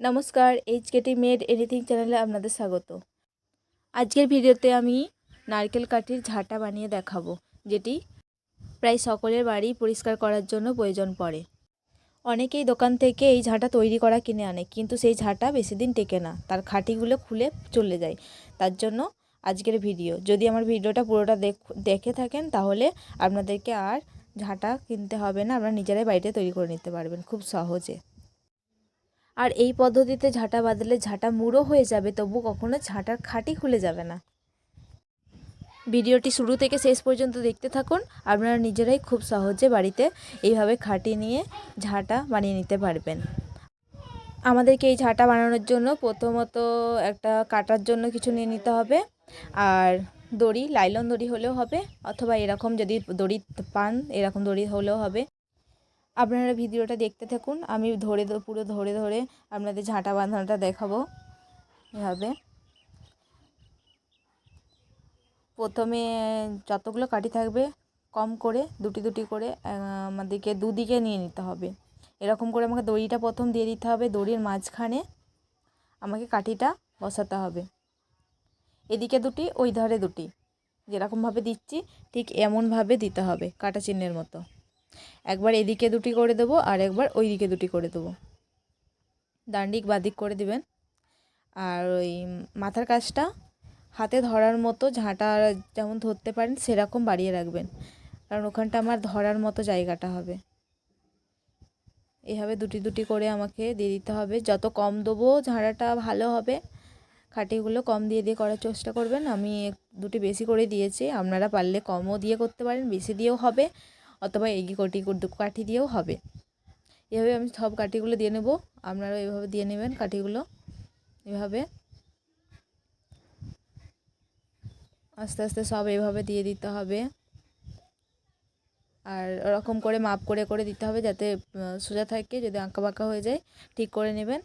নমস্কার H Katie made anything চ্যানেলে আপনাদের স্বাগত। আজকের ভিডিওতে আমি নারকেল কাঠির ঝাঁটা বানিয়ে দেখাবো, যেটি প্রায় সকলের বাড়ি পরিষ্কার করার জন্য প্রয়োজন পড়ে। অনেকেই দোকান থেকে এই ঝাঁটা তৈরি করা কিনে আনে, কিন্তু সেই ঝাঁটা বেশি দিন টেকে না, তার খাঁটিগুলো খুলে চলে যায়। তার জন্য আজকের ভিডিও। যদি আমার ভিডিওটা পুরোটা দেখে থাকেন, তাহলে আপনাদেরকে আর ঝাঁটা কিনতে হবে না, আপনারা নিজেরাই বাড়িতে তৈরি করে নিতে পারবেন খুব সহজে। আর এই পদ্ধতিতে ঝাঁটা বাঁধলে ঝাঁটা মুড়ো হয়ে যাবে, তবু কখনো ঝাঁটার খাঁটি খুলে যাবে না। ভিডিওটি শুরু থেকে শেষ পর্যন্ত দেখতে থাকুন, আপনারা নিজেরাই খুব সহজে বাড়িতে এইভাবে খাঁটি নিয়ে ঝাঁটা বানিয়ে নিতে পারবেন। আমাদেরকে এই ঝাঁটা বানানোর জন্য প্রথমত একটা কাটার জন্য কিছু নিয়ে নিতে হবে, আর দড়ি, লাইলন দড়ি হলেও হবে, অথবা এরকম যদি দড়ি পান, এরকম দড়ি হলেও হবে। আপনারা ভিডিওটা দেখতে থাকুন। আমি ধরে পুরো ধরে ধরে আপনাদের ঝাঁটা বাঁধানোটা দেখাবো। এভাবে। প্রথমে যতগুলো কাঠি থাকবে, কম করে, দুটি দুটি করে আমাদেরকে দুদিকে নিয়ে নিতে হবে। এরকম করে আমাকে দড়িটা প্রথম দিয়ে দিতে হবে। দড়ির মাঝখানে আমাকে কাঠিটা বসাতে হবে। এদিকে দুটি, ওই ধারে দুটি। যেরকমভাবে দিচ্ছি, ঠিক এমনভাবে দিতে হবে, কাটা চিহ্নের মতো। একবার এদিকে দুটি করে দেবো আর একবার ওই দিকে দুটি করে দেবো। ডান্ডিক বাদিক করে দিবেন। আর ওই মাথার কাজটা হাতে ধরার মতো ঝাঁটা যেমন ধরতে পারেন সেরকম বাড়িয়ে রাখবেন। কারণ ওখানটা আমার ধরার মতো জায়গাটা হবে। এভাবে দুটি দুটি করে আমাকে দিয়ে দিতে হবে। যত কম দেবো ঝাঁড়াটা ভালো হবে। খাটিগুলো কম দিয়ে দিয়ে করার চেষ্টা করবেন। আমি দুটি বেশি করে দিয়েছি। আপনারা পারলে কমও দিয়ে করতে পারেন, বেশি দিয়েও হবে। অথবা এই কটি কাঠি দিয়েও হবে। এভাবে আমি সব কাঠিগুলো দিয়ে নেব। আপনারাও এভাবে দিয়ে নেবেন কাঠিগুলো। এভাবে। আস্তে আস্তে সব এভাবে দিয়ে দিতে হবে। আর ওরকম করে মাপ করে করে দিতে হবে যাতে সোজা থাকে, যদি আঁকা বাঁকা হয়ে যায়, ঠিক করে নেবেন।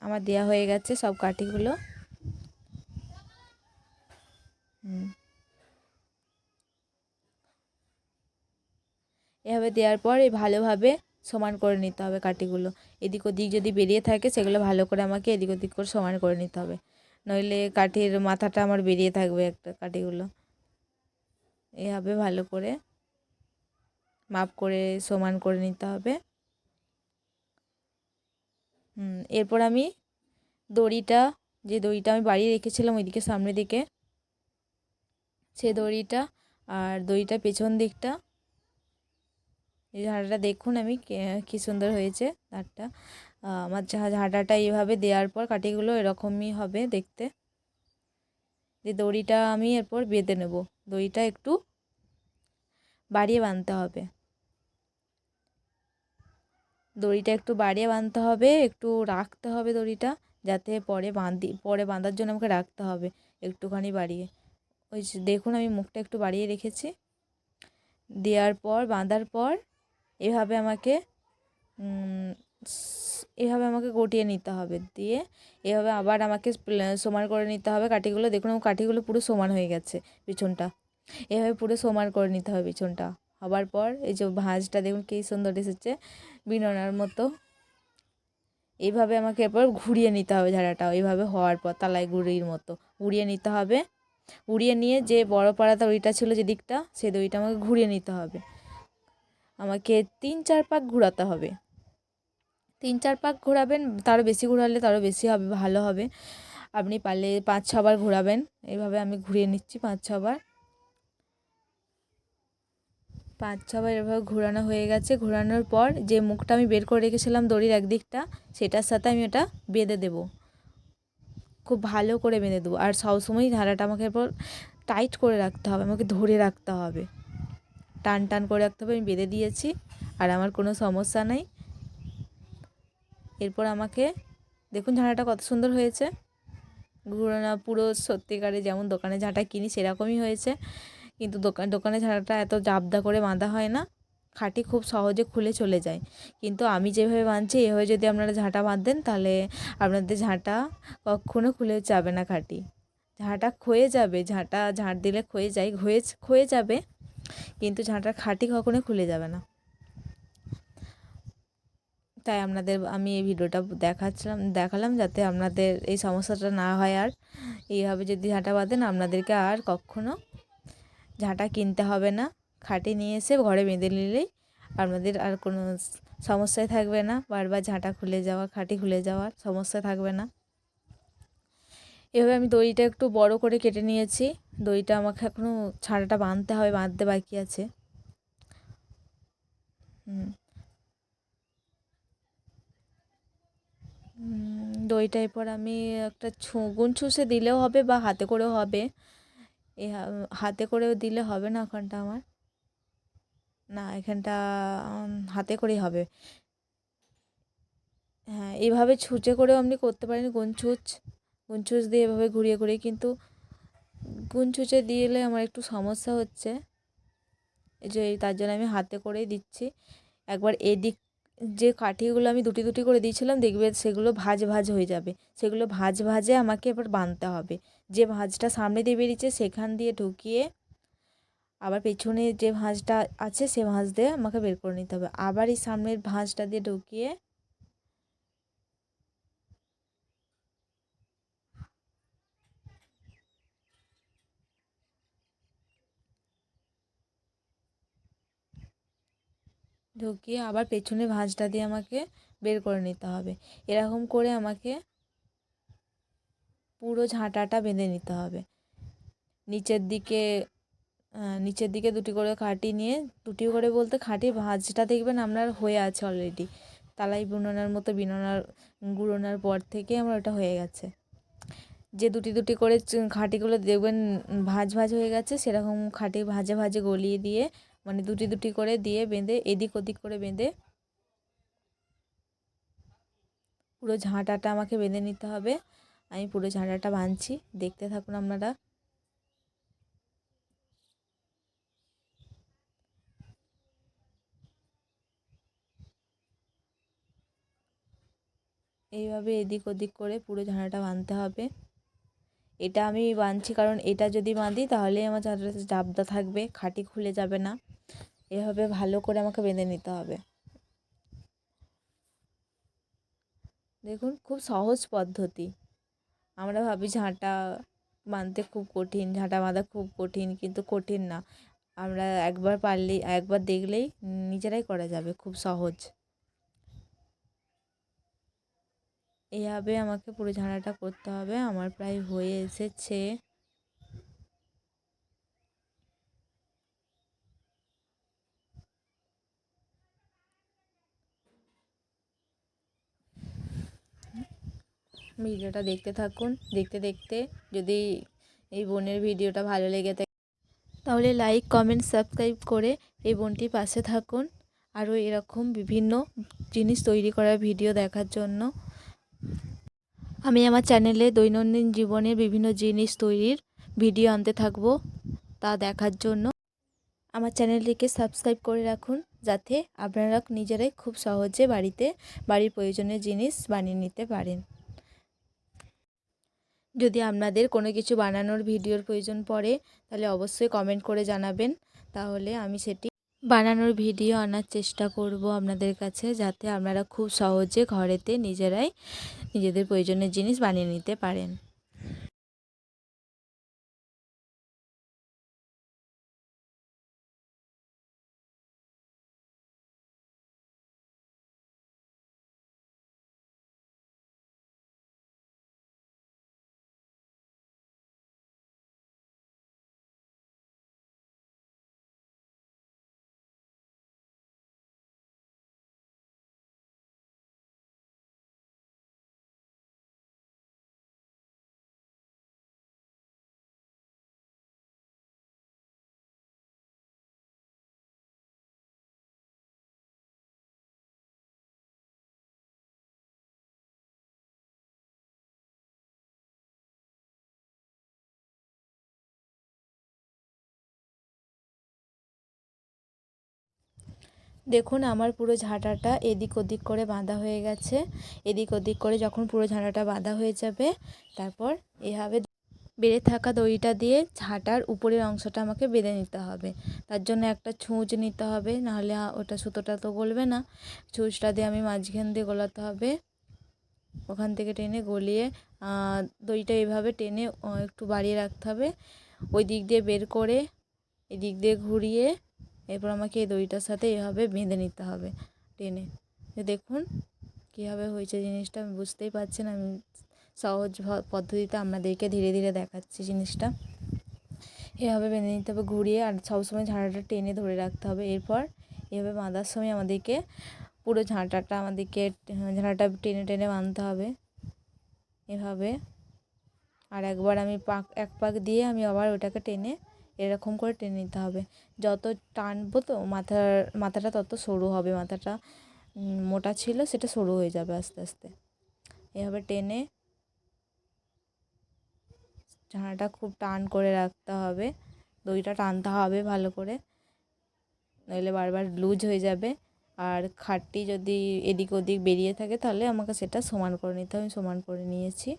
আমার দেয়া হয়ে গেছে সব কাঠিগুলো। হুম এভাবে দেওয়ার পর এই ভালোভাবে সমান করে নিতে হবে কাঠিগুলো। এদিক ওদিক যদি বেরিয়ে থাকে, সেগুলো ভালো করে আমাকে এদিক ওদিক করে সমান করে নিতে হবে। নইলে কাঠির মাথাটা আমার বেরিয়ে থাকবে একটা কাঠিগুলো। এভাবে ভালো করে মাপ করে সমান করে নিতে হবে। হুম, এরপর আমি দড়িটা, যে দড়িটা আমি বাড়িয়ে রেখেছিলাম ওইদিকে সামনের দিকে, সে দড়িটা আর দড়িটা পেছন দিকটা এই ঝাঁটাটা দেখুন আমি, কি সুন্দর হয়েছে ধারটা আমার ঝাঁটাটা এইভাবে দেওয়ার পর কাঠিগুলো এরকমই হবে দেখতে। যে দড়িটা আমি এরপর বেঁধে নেব। দড়িটা একটু বাড়িয়ে বাঁধতে হবে। দড়িটা একটু বাড়িয়ে বাঁধতে হবে, একটু রাখতে হবে দড়িটা যাতে পরে বাঁধি, পরে বাঁধার জন্য আমাকে রাখতে হবে একটুখানি বাড়িয়ে। ওই দেখুন আমি মুখটা একটু বাড়িয়ে রেখেছি। দেওয়ার পর, বাঁধার পর এভাবে আমাকে এভাবে আমাকে গটিয়ে নিতে হবে দিয়ে এভাবে আবার আমাকে সমান করে নিতে হবে কাঠিগুলো। দেখুন আমার কাঠিগুলো পুরো সমান হয়ে গেছে পিছনটা। এভাবে পুরো সমান করে নিতে হবে পিছনটা। হবার পর এই যে ভাঁজটা দেখুন কী সুন্দর এসেছে, বিননার মতো। এইভাবে আমাকে এরপর ঘুরিয়ে নিতে হবে ঝাড়াটা এইভাবে হওয়ার পর তালাই গুড়ির মতো উড়িয়ে নিতে হবে। উড়িয়ে নিয়ে যে বড় পাড়া দড়িটা ছিল যে দিকটা সেই দড়িটা আমাকে ঘুরিয়ে নিতে হবে। আমাকে তিন, চার পাক ঘোরাতে হবে। তিন, চার পাক ঘোরাবেন, তারও বেশি ঘোরালে তারও বেশি হবে, ভালো হবে। আপনি পারলে পাঁচ ছবার ঘোরাবেন। এইভাবে আমি ঘুরিয়ে নিচ্ছি পাঁচ ছবার পাঁচ ছবার এভাবে ঘোরানো হয়ে গেছে। ঘোরানোর পর যে মুখটা আমি বের করে রেখেছিলাম দড়ির একদিকটা, সেটার সাথে আমি ওটা বেঁধে দেব। খুব ভালো করে বেঁধে দেবো। আর সবসময় ধারাটা আমাকে এরপর টাইট করে রাখতে হবে, আমাকে ধরে রাখতে হবে। টান টান করে রাখতে হবে, আমি বেঁধে দিয়েছি, আর আমার কোনো সমস্যা নেই। এরপর আমাকে, দেখুন ঝাঁটাটা কত সুন্দর হয়েছে। ঘুরানো পুরো সত্যিকারে যেমন দোকানে ঝাঁটা কিনি সেরকমই হয়েছে। কিন্তু দোকান, দোকানে ঝাঁটাটা এত জাবদা করে বাঁধা হয় না, খাটি খুব সহজে খুলে চলে যায়। কিন্তু আমি যেভাবে বাঁধছি, এভাবে যদি আপনারা ঝাঁটা বাঁধেন, তাহলে আপনাদের ঝাঁটা কখনো খুলে যাবে না খাটি। ঝাঁটা ক্ষয়ে যাবে, ঝাঁটা, ঝাঁট দিলে ক্ষয়ে যায়, ক্ষয়ে ক্ষয়ে যাবে। কিন্তু ঝাঁটার খাঁটি কখনো খুলে যাবে না। তাই আপনাদের আমি এই ভিডিওটা দেখাচ্ছিলাম, দেখালাম যাতে আপনাদের এই সমস্যাটা না হয় আর এইভাবে যদি ঝাঁটা বাঁধেন আপনাদেরকে আর কখনো ঝাঁটা কিনতে হবে না। খাটে নিয়ে এসে ঘরে বেঁধে নিলেই আপনাদের আর কোনো সমস্যাই থাকবে না। বারবার ঝাঁটা খুলে যাওয়া, খাটি খুলে যাওয়ার সমস্যা থাকবে না। এভাবে আমি দইটা একটু বড় করে কেটে নিয়েছি। দইটা আমাকে এখনও ছাড়াটা বাঁধতে হবে, বাঁধতে বাকি আছে। দইটা এরপর আমি একটা গুণ ছুঁচে দিলেও হবে বা হাতে করেও হবে। এ, হাতে করেও দিলে হবে না ওখানটা আমার? না, এখানটা হাতে করেই হবে। হ্যাঁ এভাবে ছুঁচে করেও আপনি করতে পারেন গুনছুচ গুনছুচ দিয়ে এভাবে ঘুরিয়ে ঘুরিয়ে, কিন্তু গুনছুচে দিলে আমার একটু সমস্যা হচ্ছে। এই যে তার জন্য আমি হাতে করেই দিচ্ছি। একবার এদিক, যে কাঠিগুলো আমি দুটি দুটি করে দিয়েছিলাম, দেখবে সেগুলো ভাজ ভাজ হয়ে যাবে। সেগুলো ভাজ ভাজে আমাকে এবার বাঁধতে হবে। যে ভাঁজটা সামনে দিয়ে বেরিয়েছে, সেখান দিয়ে ঢুকিয়ে আবার পেছনে যে ভাঁজটা আছে, সে ভাঁজ দিয়ে আমাকে বের করে নিতে হবে। আবার এই সামনের ভাঁজটা দিয়ে ঢুকিয়ে ঢুকিয়ে আবার পেছনে ভাঁজটা দিয়ে আমাকে বের করে নিতে হবে। এরকম করে আমাকে পুরো ঝাঁটাটা বেঁধে নিতে হবে। নিচের দিকে নিচের দিকে দুটি করে খাঁটি নিয়ে, দুটি করে বলতে খাঁটি ভাঁজটা দেখবেন আপনার হয়ে আছে অলরেডি তালাই বুননের মতো, বিনোনার, গুঁড়োনোর পর থেকে আমার ওটা হয়ে গেছে। যে দুটি দুটি করে খাঁটিগুলো দেখবেন ভাজ ভাজ হয়ে গেছে, সেরকম খাঁটি ভাজে ভাজে গলিয়ে দিয়ে মানে দুটি দুটি করে দিয়ে বেঁধে, এদিক ওদিক করে বেঁধে পুরো ঝাঁটাটা আমাকে বেঁধে নিতে হবে। আমি পুরো ঝাঁটাটা বাঁধছি। দেখতে থাকুন আপনারা। এইভাবে এদিক ওদিক করে পুরো ঝাঁটাটা বাঁধতে হবে। এটা আমি বাঁধছি কারণ এটা যদি বাঁধি তাহলে আমার ঝাঁটাটা জাবদা থাকবে, খাটি খুলে যাবে না। এভাবে ভালো করে আমাকে বেঁধে নিতে হবে। দেখুন, খুব সহজ পদ্ধতি। আমরা ভাবি ঝাঁটা বাঁধতে খুব কঠিন, ঝাঁটা বাঁধা খুব কঠিন, কিন্তু কঠিন না। আমরা একবার পারলেই, একবার দেখলেই নিজেরাই করা যাবে খুব সহজ। এইভাবে আমাকে পুরো ঝাঁটাটা করতে হবে। আমার প্রায় হয়ে এসেছে। ভিডিওটা দেখতে থাকুন। দেখতে দেখতে যদি এই বোনের ভিডিওটা ভালো লেগে থাকে, তাহলে লাইক, কমেন্ট, সাবস্ক্রাইব করে এই বোনটি পাশে থাকুন। আরও এরকম বিভিন্ন জিনিস তৈরি করার ভিডিও দেখার জন্য। আমি আমার চ্যানেলে দৈনন্দিন জীবনের বিভিন্ন জিনিস তৈরির ভিডিও আনতে থাকব তা দেখার জন্য। আমার চ্যানেলটিকে সাবস্ক্রাইব করে রাখুন যাতে আপনারা নিজেরাই খুব সহজে বাড়িতে বাড়ির প্রয়োজনীয় জিনিস বানিয়ে নিতে পারেন। যদি আপনাদের কোনো কিছু বানানোর ভিডিওর প্রয়োজন পড়ে তাহলে অবশ্যই কমেন্ট করে জানাবেন। তাহলে আমি সেটি বানানোর ভিডিও আনার চেষ্টা করব আপনাদের কাছে যাতে আপনারা খুব সহজে ঘরেতে নিজেরাই নিজেদের প্রয়োজনের জিনিস বানিয়ে নিতে পারেন। দেখুন আমার পুরো ঝাঁটাটা এদিক ওদিক করে বাঁধা হয়ে গেছে। এদিক ওদিক করে যখন পুরো ঝাঁটাটা বাঁধা হয়ে যাবে তারপর এভাবে বেড়ে থাকা দড়িটা দিয়ে ঝাঁটার উপরের অংশটা আমাকে বেঁধে নিতে হবে। তার জন্য একটা ছুঁচ নিতে হবে নাহলে ওটা সুতোটা তো গলবে না। ছুঁচটা দিয়ে আমি মাঝখান দিয়ে গলাতে হবে। ওখান থেকে টেনে গলিয়ে আহ, দড়িটা এইভাবে টেনে একটু বাড়িয়ে রাখতে হবে। ওই দিক দিয়ে বের করে এদিক দিয়ে ঘুরিয়ে এরপর আমাকে এই দড়িটার সাথে এভাবে বেঁধে নিতে হবে টেনে। দেখুন কীভাবে হয়েছে জিনিসটা, আমি বুঝতেই পারছেন আমি সহজ পদ্ধতিতে আপনাদেরকে ধীরে ধীরে দেখাচ্ছি জিনিসটা। এভাবে বেঁধে নিতে হবে, ঘুরিয়ে আর সবসময় ঝাঁটাটা টেনে ধরে রাখতে হবে। এরপর এভাবে বাঁধার সময় আমাদেরকে পুরো ঝাঁটাটা আমাদেরকে ঝাঁটাটা টেনে টেনে বাঁধতে হবে। এভাবে। আর একবার আমি পাক, এক পাক দিয়ে আমি আবার ওটাকে টেনে এরকম করে টেনে নিতে হবে। যত টানবো তো মাথার, মাথাটা তত সরু হবে, মাথাটা মোটা ছিল সেটা সরু হয়ে যাবে আস্তে আস্তে। এভাবে টেনে ছানাটা খুব টান করে রাখতে হবে। দইটা টানতে হবে ভালো করে। নইলে বারবার লুজ হয়ে যাবে। আর খাটটি যদি এদিক ওদিক বেরিয়ে থাকে তাহলে আমাকে সেটা সমান করে নিতে হবে। সমান করে নিয়েছি।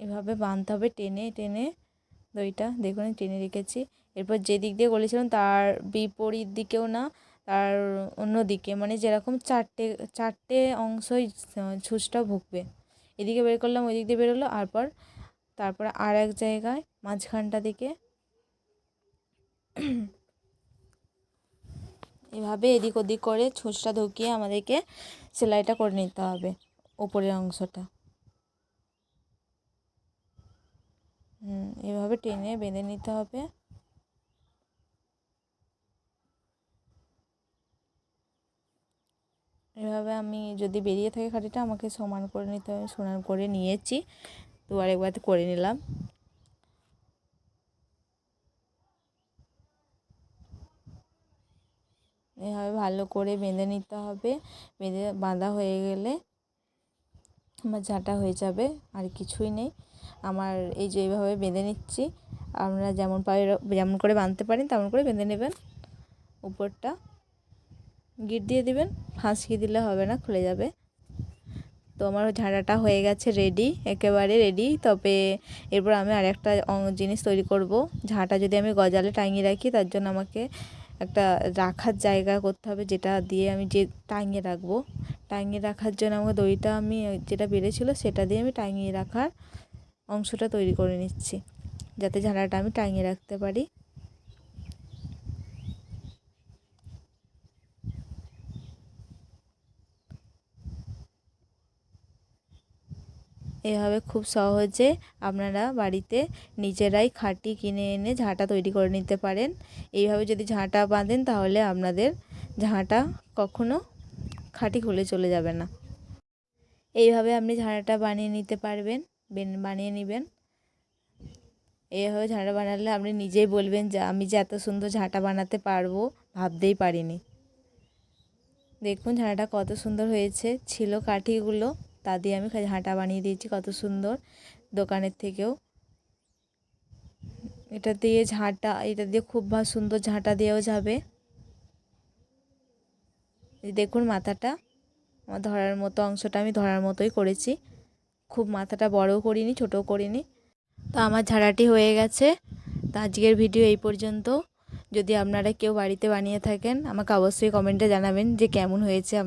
এভাবে বাঁধতে হবে, টেনে টেনে দইটা দেখুন টেনে রেখেছি। এরপর যে দিক দিয়ে গলেছিলাম তার বিপরীত দিকেও না, তার অন্য দিকে। মানে যেরকম চারটে চারটে অংশই ছুঁচটা ভুগবে। এদিকে বের করলাম, ওই দিক দিয়ে বেরোলো আর পর তারপর আর এক জায়গায়, মাঝখানটা দিকে। এভাবে এদিক ওদিক করে ছুঁচটা ঢুকিয়ে আমাদেরকে সেলাইটা করে নিতে হবে, ওপরের অংশটা। এভাবে টেনে বেঁধে নিতে হবে। এভাবে আমি যদি বেরিয়ে থাকে খাটিটা, আমাকে সমান করে নিতে হবে, সমান করে নিয়েছি। তো আরেকবার করে নিলাম। এভাবে ভালো করে বেঁধে নিতে হবে। বেঁধে বাঁধা হয়ে গেলে আমার ঝাঁটা হয়ে যাবে, আর কিছুই নেই। আমার এই যে এইভাবে বেঁধে নিচ্ছি আপনারা যেমন পারে যেমন করে বাঁধতে পারেন তেমন করে বেঁধে নেবেন। উপরটা গিট দিয়ে দিবেন ফাঁসিয়ে দিলে হবে না, খুলে যাবে। তো আমার ঝাঁটাটা হয়ে গেছে রেডি একেবারে রেডি তবে এরপর আমি আরেকটা জিনিস তৈরি করব। ঝাঁটা যদি আমি গজালে টাঙিয়ে রাখি, তার জন্য আমাকে একটা রাখার জায়গা করতে হবে যেটা দিয়ে আমি যে টাঙিয়ে রাখব। টাঙিয়ে রাখার জন্য আমাকে দড়িটা আমি যেটা বেড়েছিল সেটা দিয়ে আমি টাঙিয়ে রাখার অংশটা তৈরি করে নিচ্ছি, যাতে ঝাড়াটা আমি টাঙিয়ে রাখতে পারি। এভাবে খুব সহজে আপনারা বাড়িতে নিজেরাই খাটি কিনে এনে ঝাঁটা তৈরি করে নিতে পারেন। এইভাবে যদি ঝাঁটা বাঁধেন তাহলে আপনাদের ঝাঁটা কখনো খাঁটি খুলে চলে যাবে না। এইভাবে আপনি ঝাঁটাটা বানিয়ে নিতে পারবেন, বেন- বানিয়ে নেবেন। এইভাবে ঝাঁটা বানালে আপনি নিজেই বলবেন যে, আমি যে এত সুন্দর ঝাঁটা বানাতে পারব, ভাবতেই পারিনি। দেখুন ঝাঁটাটা কত সুন্দর হয়েছে, ছিল কাঠিগুলো। তা দিয়ে আমি ঝাঁটা বানিয়ে দিয়েছি, কত সুন্দর। দোকানের থেকেও। এটা দিয়ে ঝাঁটা, এটা দিয়ে খুব ভা- সুন্দর ঝাঁটা দিয়েও যাবে। দেখুন মাথাটা, আমার ধরার মতো অংশটা আমি ধরার মতোই করেছি। খুব মাথাটা বড়ও করিনি, ছোটও করিনি। তো আমার ঝাড়াটি হয়ে গেছে। তো আজকের ভিডিও এই পর্যন্ত। যদি আপনারা কেউ বাড়িতে বানিয়ে থাকেন, আমাকে অবশ্যই কমেন্টে জানাবেন যে কেমন হয়েছে